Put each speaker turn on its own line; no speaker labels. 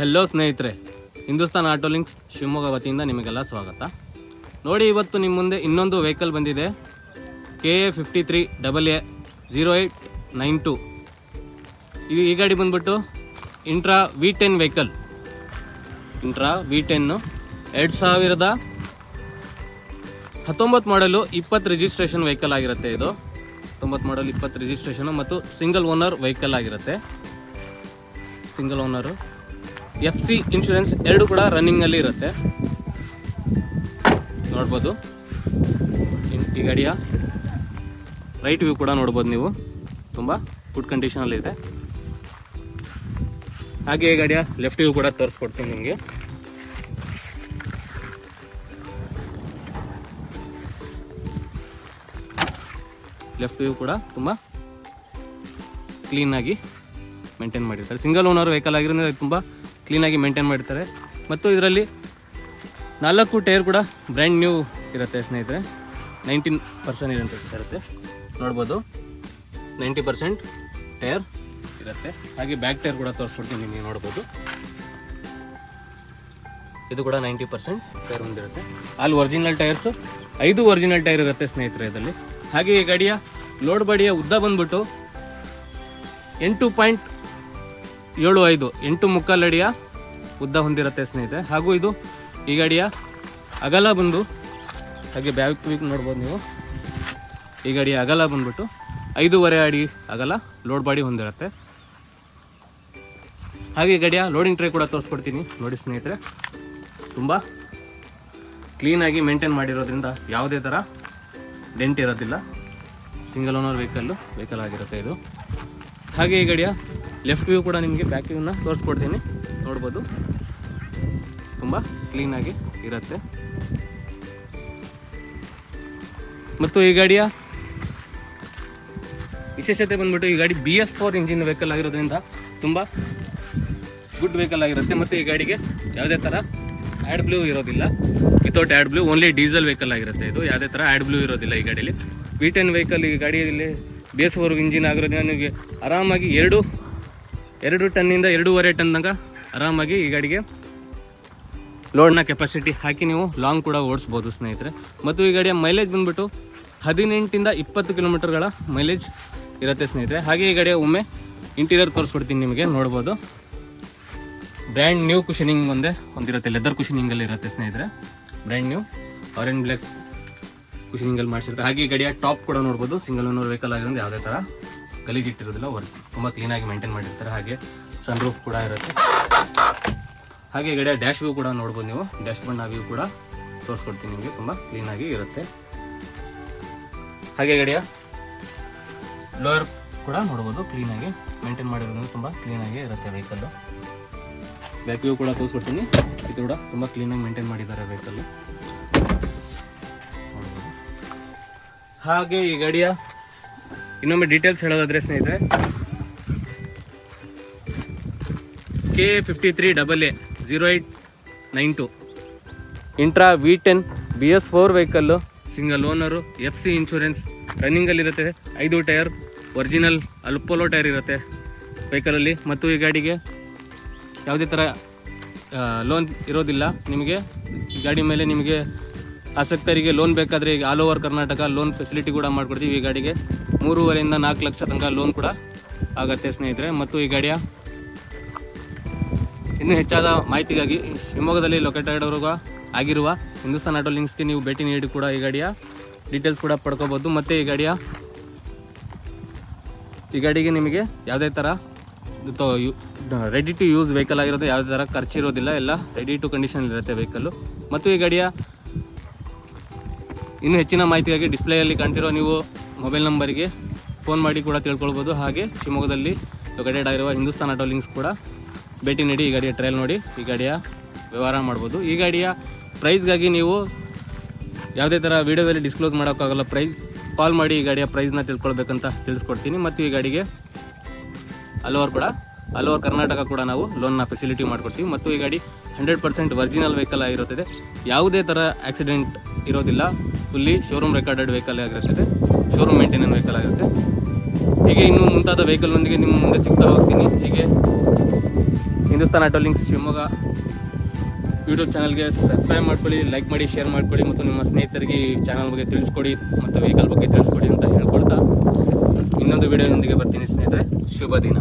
Hello ಸ್ನೇಹಿತರೆ. Hindustan auto links Shivamogga ವತಿಯಿಂದ ನಿಮಗೆಲ್ಲ ಸ್ವಾಗತ. ನೋಡಿ, ಇವತ್ತು ನಿಮ್ಮ ಮುಂದೆ ಇನ್ನೊಂದು ವೆಹಿಕಲ್ ಬಂದಿದೆ. K A fifty three double A zero eight nine two ಈ ಈ ಗಾಡಿ ಬಂದ್ಬಿಟ್ಟು intra V ten vehicle intra V ten ಎರಡು ಸಾವಿರದ ಹತ್ತೊಂಬತ್ತು ಮಾಡಲು ಇಪ್ಪತ್ತು ರಿಜಿಸ್ಟ್ರೇಷನ್ ವೆಹಿಕಲ್ ಆಗಿರುತ್ತೆ ಇದು. ಹತ್ತೊಂಬತ್ತು ಮಾಡಲು ಇಪ್ಪತ್ತು ರಿಜಿಸ್ಟ್ರೇಷನು ಮತ್ತು ಸಿಂಗಲ್ ಓನರ್ ವೆಹಿಕಲ್ ಆಗಿರುತ್ತೆ. Single owner F C insurance ಎರಡು ಕೂಡ ರನ್ನಿಂಗಲ್ಲಿ ಇರುತ್ತೆ. ನೋಡ್ಬೋದು. ಈ ಗಾಡಿಯ ರೈಟ್ ವ್ಯೂ ಕೂಡ ನೋಡ್ಬೋದು ನೀವು. ತುಂಬ ಗುಡ್ ಕಂಡೀಷನಲ್ಲಿ ಇದೆ. ಹಾಗೆ ಈ ಗಾಡಿಯ ಲೆಫ್ಟ್ ವ್ಯೂ ಕೂಡ ತೋರಿಸ್ಕೊಡ್ತೀನಿ ನಿಮಗೆ. ಲೆಫ್ಟ್ ವ್ಯೂ ಕೂಡ ತುಂಬ ಕ್ಲೀನಾಗಿ ಮೇಂಟೈನ್ ಮಾಡಿರ್ತಾರೆ. ಸಿಂಗಲ್ ಓನರ್ ವೆಹಿಕಲ್ ಆಗಿರೋದ್ರಿಂದ ತುಂಬ ಕ್ಲೀನಾಗಿ ಮೇಂಟೈನ್ ಮಾಡಿರ್ತಾರೆ. ಮತ್ತು ಇದರಲ್ಲಿ ನಾಲ್ಕು ಟೈರ್ ಕೂಡ ಬ್ರ್ಯಾಂಡ್ ನ್ಯೂ ಇರುತ್ತೆ ಸ್ನೇಹಿತರೆ. ನೈಂಟೀನ್ ಪರ್ಸೆಂಟ್ ಇರುತ್ತೆ. ನೋಡ್ಬೋದು. ನೈಂಟಿ ಪರ್ಸೆಂಟ್ ಟೈರ್ ಇರುತ್ತೆ. ಹಾಗೆ ಬ್ಯಾಕ್ ಟೈರ್ ಕೂಡ ತೋರಿಸ್ಕೊಡ್ತೀನಿ ನೀವು ನೋಡ್ಬೋದು. ಇದು ಕೂಡ ನೈಂಟಿ ಪರ್ಸೆಂಟ್ ಟೈರ್ ಹೊಂದಿರುತ್ತೆ ಅಲ್ಲಿ ಒರಿಜಿನಲ್ ಟೈರ್ಸು, ಐದು ಒರಿಜಿನಲ್ ಟೈರ್ ಇರುತ್ತೆ ಸ್ನೇಹಿತರೆ ಇದರಲ್ಲಿ. ಹಾಗೆ ಈ ಗಾಡಿಯ ಲೋಡ್ ಬಾಡಿಯ ಉದ್ದ ಬಂದ್ಬಿಟ್ಟು ಎಂಟು ಪಾಯಿಂಟ್ ಏಳು ಐದು, ಎಂಟು ಮುಕ್ಕಾಲು ಅಡಿಯ ಉದ್ದ ಹೊಂದಿರುತ್ತೆ ಸ್ನೇಹಿತರೆ. ಹಾಗೂ ಇದು ಈ ಗಾಡಿಯ ಅಗಲ ಬಂದು, ಹಾಗೆ ಬ್ಯಾಕ್ ವೀಕ್ ನೋಡ್ಬೋದು ನೀವು. ಈ ಗಾಡಿಯ ಅಗಲ ಬಂದ್ಬಿಟ್ಟು ಐದೂವರೆ ಅಡಿ ಅಗಲ ಲೋಡ್ ಬಾಡಿ ಹೊಂದಿರುತ್ತೆ. ಹಾಗೆ ಗಾಡಿಯ ಲೋಡಿಂಗ್ ಟ್ರೇ ಕೂಡ ತೋರಿಸ್ಕೊಡ್ತೀನಿ ನೋಡಿ ಸ್ನೇಹಿತರೆ. ತುಂಬ ಕ್ಲೀನಾಗಿ ಮೇಂಟೈನ್ ಮಾಡಿರೋದ್ರಿಂದ ಯಾವುದೇ ಥರ ಡೆಂಟ್ ಇರೋದಿಲ್ಲ. ಸಿಂಗಲ್ ಓನರ್ ವೆಹಿಕಲ್ಲು ವೆಹಿಕಲ್ ಆಗಿರುತ್ತೆ ಇದು. ಹಾಗೆ ಈ ಗಾಡಿಯ ಲೆಫ್ಟ್ ವ್ಯೂ ಕೂಡ ನಿಮಗೆ ಬ್ಯಾಕ್ ವ್ಯೂನ ತೋರಿಸ್ಕೊಡ್ತೀನಿ. ನೋಡ್ಬೋದು. ತುಂಬ ಕ್ಲೀನಾಗಿ ಇರುತ್ತೆ. ಮತ್ತು ಈ ಗಾಡಿಯ ವಿಶೇಷತೆ ಬಂದ್ಬಿಟ್ಟು ಈ ಗಾಡಿ B S four engine vehicle ಆಗಿರೋದ್ರಿಂದ ತುಂಬ ಗುಡ್ ವೆಹಿಕಲ್ ಆಗಿರುತ್ತೆ. ಮತ್ತು ಈ ಗಾಡಿಗೆ ಯಾವುದೇ ಥರ ಆ್ಯಡ್ ಬ್ಲೂ ಇರೋದಿಲ್ಲ. Without AdBlue only diesel vehicle ಆಗಿರುತ್ತೆ ಇದು. ಯಾವುದೇ ಥರ ಆ್ಯಡ್ ಬ್ಲೂ ಇರೋದಿಲ್ಲ ಈ ಗಾಡಿಯಲ್ಲಿ ವಿ ಟೆನ್ ವೆಹಿಕಲ್ ಈ ಗಾಡಿಯಲ್ಲಿ ಬಿ ಎಸ್ ಫೋರ್ ಇಂಜಿನ್ ಆಗಿರೋದ್ರಿಂದ ನಿಮಗೆ ಆರಾಮಾಗಿ ಎರಡು ಎರಡು ಟನ್ನಿಂದ ಎರಡೂವರೆ ಟನ್ ತನಕ ಆರಾಮಾಗಿ ಈ ಗಾಡಿಗೆ ಲೋಡ್ನ ಕೆಪಾಸಿಟಿ ಹಾಕಿ ನೀವು ಲಾಂಗ್ ಕೂಡ ಓಡಿಸ್ಬೋದು ಸ್ನೇಹಿತರೆ. ಮತ್ತು ಈ ಗಾಡಿಯ ಮೈಲೇಜ್ ಬಂದ್ಬಿಟ್ಟು ಹದಿನೆಂಟಿಂದ ಇಪ್ಪತ್ತು ಕಿಲೋಮೀಟರ್ಗಳ ಮೈಲೇಜ್ ಇರುತ್ತೆ ಸ್ನೇಹಿತರೆ. ಹಾಗೆ ಈ ಗಾಡಿಯ ಒಮ್ಮೆ ಇಂಟೀರಿಯರ್ ತೋರಿಸ್ಕೊಡ್ತೀನಿ ನಿಮಗೆ, ನೋಡ್ಬೋದು. ಬ್ರ್ಯಾಂಡ್ ನ್ಯೂ ಕುಷನಿಂಗ್ ಒಂದೇ ಒಂದಿರುತ್ತೆ ಲೆದರ್ ಕುಷನಿಂಗಲ್ಲಿ ಇರುತ್ತೆ ಸ್ನೇಹಿತರೆ. ಬ್ರ್ಯಾಂಡ್ ನ್ಯೂ ಆರೆಂಜ್ ಬ್ಲ್ಯಾಕ್ ಕುಷನಿಂಗಲ್ಲಿ ಮಾಡಿಸಿರುತ್ತೆ ಹಾಗೆ ಈ ಗಾಡಿಯ ಟಾಪ್ ಕೂಡ ನೋಡ್ಬೋದು ಸಿಂಗಲ್ ಓನರ್ ವೆಹಿಕಲ್ ಆಗಿರೋದು ಯಾವುದೇ ಥರ ಗಲೀಜ್ ಇಟ್ಟಿರೋದಿಲ್ಲ ವರ್ಕ್ ತುಂಬ ಕ್ಲೀನಾಗಿ ಮೇಂಟೈನ್ ಮಾಡಿರ್ತಾರೆ. ಹಾಗೆ ಸನ್ ರೂಫ್ ಕೂಡ ಇರುತ್ತೆ. ಹಾಗೆ ಗಡೆ ಡ್ಯಾಶ್ ವ್ಯೂ ಕೂಡ ನೋಡ್ಬೋದು ನೀವು. ಡ್ಯಾಶ್ ಬಣ್ಣ ವ್ಯೂ ಕೂಡ ತೋರಿಸ್ಕೊಡ್ತೀನಿ ನಿಮಗೆ. ತುಂಬ ಕ್ಲೀನಾಗಿ ಇರುತ್ತೆ. ಹಾಗೆ ಗಾಡಿಯ ಲೋಯರ್ ಕೂಡ ನೋಡ್ಬೋದು. ಕ್ಲೀನಾಗಿ ಮೇಂಟೈನ್ ಮಾಡಿರೋದ್ರಿಂದ ತುಂಬ ಕ್ಲೀನಾಗಿ ಇರುತ್ತೆ ವೆಹಿಕಲ್ಲು ಬ್ಯಾಕ್ ವ್ಯೂ ಕೂಡ ತೋರಿಸ್ಕೊಡ್ತೀನಿ. ಇದು ಕೂಡ ತುಂಬ ಕ್ಲೀನಾಗಿ ಮೇಂಟೈನ್ ಮಾಡಿದ್ದಾರೆ ವೆಹಿಕಲ್ಲು ಹಾಗೆ ಈ ಗಾಡಿಯ ಇನ್ನೊಮ್ಮೆ ಡೀಟೇಲ್ಸ್ ಹೇಳೋದಾದ್ರೆ ಸ್ನೇಹಿತರೆ K fifty three double A zero eight nine two intra V ten B S four vehicle single owner F C insurance ರನ್ನಿಂಗಲ್ಲಿರುತ್ತೆ ಐದು ಟೈರ್ ಒರಿಜಿನಲ್ ಅಲ್ಪೋಲೋ ಟೈರ್ ಇರುತ್ತೆ ವೆಹಿಕಲಲ್ಲಿ ಮತ್ತು ಈ ಗಾಡಿಗೆ ಯಾವುದೇ ಥರ ಲೋನ್ ಇರೋದಿಲ್ಲ. ನಿಮಗೆ ಈ ಗಾಡಿ ಮೇಲೆ ನಿಮಗೆ ಆಸಕ್ತರಿಗೆ ಲೋನ್ ಬೇಕಾದರೆ ಈಗ all over Karnataka loan facility ಕೂಡ ಮಾಡಿಕೊಡ್ತೀವಿ ಈ ಗಾಡಿಗೆ. ಮೂರುವರೆಯಿಂದ ನಾಲ್ಕು ಲಕ್ಷ ತನಕ ಲೋನ್ ಕೂಡ ಆಗುತ್ತೆ ಸ್ನೇಹಿತರೆ. ಮತ್ತು ಈ ಗಾಡಿಯ ಇನ್ನೂ ಹೆಚ್ಚಾದ ಮಾಹಿತಿಗಾಗಿ ಶಿವಮೊಗ್ಗದಲ್ಲಿ ಲೊಕೇಟೆಡ್ ಆಗಿರುವ ಹಿಂದೂಸ್ತಾನ್ ಆಟೋ ಲಿಂಕ್ಸ್ಗೆ ನೀವು ಭೇಟಿ ನೀಡಿ ಕೂಡ ಈ ಗಾಡಿಯ ಡೀಟೇಲ್ಸ್ ಕೂಡ ಪಡ್ಕೋಬೋದು ಮತ್ತು ಈ ಗಾಡಿಯ ಈ ಗಾಡಿಗೆ ನಿಮಗೆ ಯಾವುದೇ ಥರ ರೆಡಿ ಟು ಯೂಸ್ ವೆಹಿಕಲ್ ಆಗಿರೋದು ಯಾವುದೇ ಥರ ಖರ್ಚಿರೋದಿಲ್ಲ ಎಲ್ಲ ರೆಡಿ ಟು ಕಂಡೀಷನ್ ಇರುತ್ತೆ ವೆಹಿಕಲ್ಲು ಮತ್ತು ಈ ಗಾಡಿಯ ಇನ್ನೂ ಹೆಚ್ಚಿನ ಮಾಹಿತಿಗಾಗಿ ಡಿಸ್ಪ್ಲೇಯಲ್ಲಿ ಕಾಣ್ತಿರೋ ನೀವು ಮೊಬೈಲ್ ನಂಬರಿಗೆ ಫೋನ್ ಮಾಡಿ ಕೂಡ ತಿಳ್ಕೊಳ್ಬೋದು. ಹಾಗೆ ಶಿವಮೊಗ್ಗದಲ್ಲಿ ಲೊಕೇಟೆಡ್ ಆಗಿರುವ ಹಿಂದೂಸ್ತಾನ್ ಆಟೋ ಲಿಂಕ್ಸ್ ಕೂಡ ಭೇಟಿ ನೀಡಿ ಈ ಗಾಡಿಯ ಟ್ರಯಲ್ ನೋಡಿ, ಈ ಗಾಡಿಯ ವ್ಯವಹಾರ ಮಾಡ್ಬೋದು. ಈ ಗಾಡಿಯ ಪ್ರೈಸ್ಗಾಗಿ ನೀವು ಯಾವುದೇ ಥರ ವೀಡಿಯೋದಲ್ಲಿ ಡಿಸ್ಕ್ಲೋಸ್ ಮಾಡೋಕ್ಕಾಗಲ್ಲ ಪ್ರೈಸ್ ಕಾಲ್ ಮಾಡಿ ಈ ಗಾಡಿಯ ಪ್ರೈಸ್ನ ತಿಳ್ಕೊಳ್ಬೇಕಂತ ತಿಳಿಸ್ಕೊಡ್ತೀನಿ. ಮತ್ತು ಈ ಗಾಡಿಗೆ ಅಲ್ಲೋವರ್ ಕೂಡ ಅಲ್ಲೋವರ್ ಕರ್ನಾಟಕ ಕೂಡ ನಾವು ಲೋನ್ನ ಫೆಸಿಲಿಟಿ ಮಾಡಿಕೊಡ್ತೀವಿ. ಮತ್ತು ಈ ಗಾಡಿ ಹಂಡ್ರೆಡ್ ಪರ್ಸೆಂಟ್ ವರ್ಜಿನಲ್ ವೆಹಿಕಲ್ ಆಗಿರುತ್ತದೆ. ಯಾವುದೇ ಥರ ಆಕ್ಸಿಡೆಂಟ್ ಇರೋದಿಲ್ಲ. ಫುಲ್ಲಿ ಶೋರೂಮ್ ರೆಕಾರ್ಡೆಡ್ ವೆಹಿಕಲ್ ಆಗಿರುತ್ತದೆ. ಶೋರೂಮ್ ಮೇಂಟೆನೆನ್ಸ್ ವೆಹಿಕಲ್ ಆಗುತ್ತೆ. ಹೀಗೆ ಇನ್ನೂ ಮುಂತಾದ ವೆಹಿಕಲ್ನೊಂದಿಗೆ ನಿಮ್ಮ ಮುಂದೆ ಸಿಗ್ತಾ ಹೋಗ್ತೀನಿ. ಹೀಗೆ Hindustan auto links Shivamogga YouTube ಚಾನಲ್ಗೆ ಸಬ್ಸ್ಕ್ರೈಬ್ ಮಾಡ್ಕೊಳ್ಳಿ ಲೈಕ್ ಮಾಡಿ ಶೇರ್ ಮಾಡ್ಕೊಳ್ಳಿ ಮತ್ತು ನಿಮ್ಮ ಸ್ನೇಹಿತರಿಗೆ ಈ ಚಾನಲ್ ಬಗ್ಗೆ ತಿಳಿಸ್ಕೊಡಿ ಮತ್ತು ವೆಹಿಕಲ್ ಬಗ್ಗೆ ತಿಳಿಸ್ಕೊಡಿ ಅಂತ ಹೇಳ್ಕೊಳ್ತಾ ಇನ್ನೊಂದು ವಿಡಿಯೋದೊಂದಿಗೆ ಬರ್ತೀನಿ ಸ್ನೇಹಿತರೆ. ಶುಭ ದಿನ.